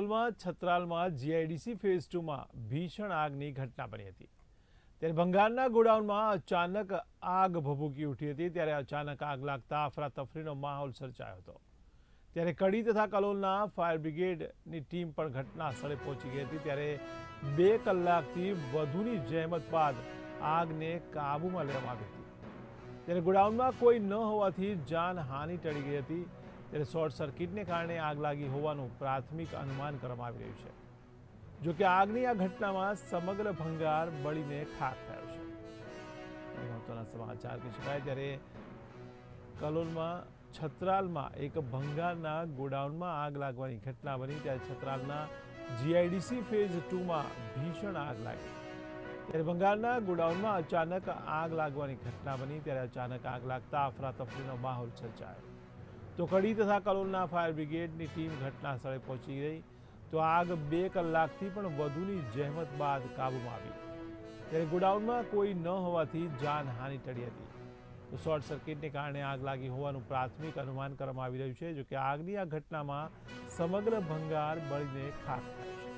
કલોલમાં, છત્રાલમાં GIDC phase ટુમાં ભીષણ આગની ઘટના બની હતી. ત્યારે ભંગારના ગોડાઉનમાં અચાનક આગ ભભૂકી ઉઠી હતી, ત્યારે અચાનક આગ લાગતા અફરાતફરીનો માહોલ સર્જાયો હતો. ત્યારે કડી તથા કલોલના ફાયર બ્રિગેડની ટીમ પણ ઘટના સ્થળે પહોંચી ગઈ હતી, ત્યારે બે કલાકથી વધુની જહેમત બાદ આગને કાબૂમાં લેવામાં આવી હતી. ત્યારે ગોડાઉનમાં કોઈ ન હોવાથી જાનહાનિ ટળી ગઈ હતી. ત્યારે શોર્ટ સર્કિટને કારણે આગ લાગી હોવાનું પ્રાથમિક અનુમાન કરવામાં આવી રહ્યું છે. જો કે આગની આ ઘટનામાં સમગ્ર ભંગાર બળીને ખાક થયો છે. મહત્વના સમાચાર કહી શકાય ત્યારે કલોલમાં છત્રાલમાં એક ભંગારના ગોડાઉનમાં આગ લાગવાની ઘટના બની. ત્યારે છત્રાલના જીઆઈડીસી ફેઝ ટુમાં ભીષણ આગ લાગી. ત્યારે ભંગારના ગોડાઉનમાં અચાનક આગ લાગવાની ઘટના બની. ત્યારે અચાનક આગ લાગતા અફરાતફરીનો માહોલ સર્જાયો. તો કડી તથા કલોલના ફાયર બ્રિગેડની ટીમ ઘટના સ્થળે પહોંચી ગઈ. તો આગ બે કલાકથી પણ વધુની જહેમત બાદ કાબૂમાં આવી. ત્યારે ગોડાઉનમાં કોઈ ન હોવાથી જાનહાનિ ટળી હતી. તો શોર્ટ સર્કિટને કારણે આગ લાગી હોવાનું પ્રાથમિક અનુમાન કરવામાં આવી રહ્યું છે જો કે આગની આ ઘટનામાં સમગ્ર ભંગાર બળીને ખાખ થાય છે.